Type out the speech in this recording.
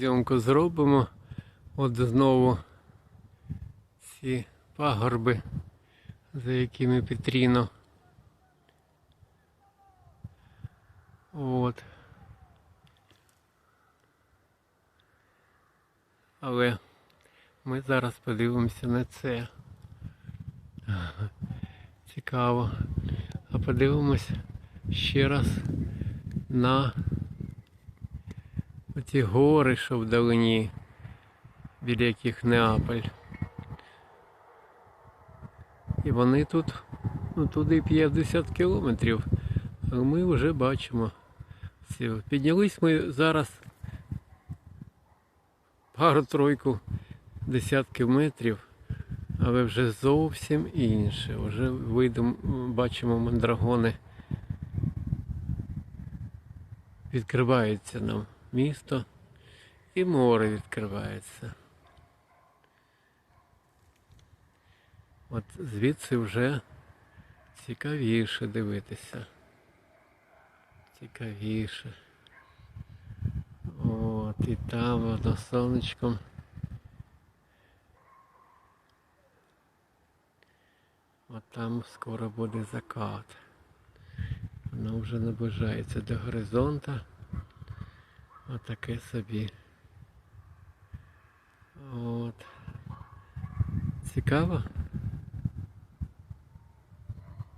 Зйомку зробимо. От знову ці пагорби, за якими Петріно. От. Але ми зараз подивимося на це. Цікаво. А подивимось ще раз на оці гори, що вдалині, біля яких Неаполь. І вони тут, ну туди 50 кілометрів, а ми вже бачимо. Піднялись ми зараз пару-тройку десятків метрів, але вже зовсім інше. Вже видимо, бачимо мандрагони. Відкривається нам місто і море відкривається. От звідси вже цікавіше дивитися. Цікавіше. От і там воно сонечком. От там скоро буде закат. Воно вже наближається до горизонта. Отаке собі. От. Цікаво?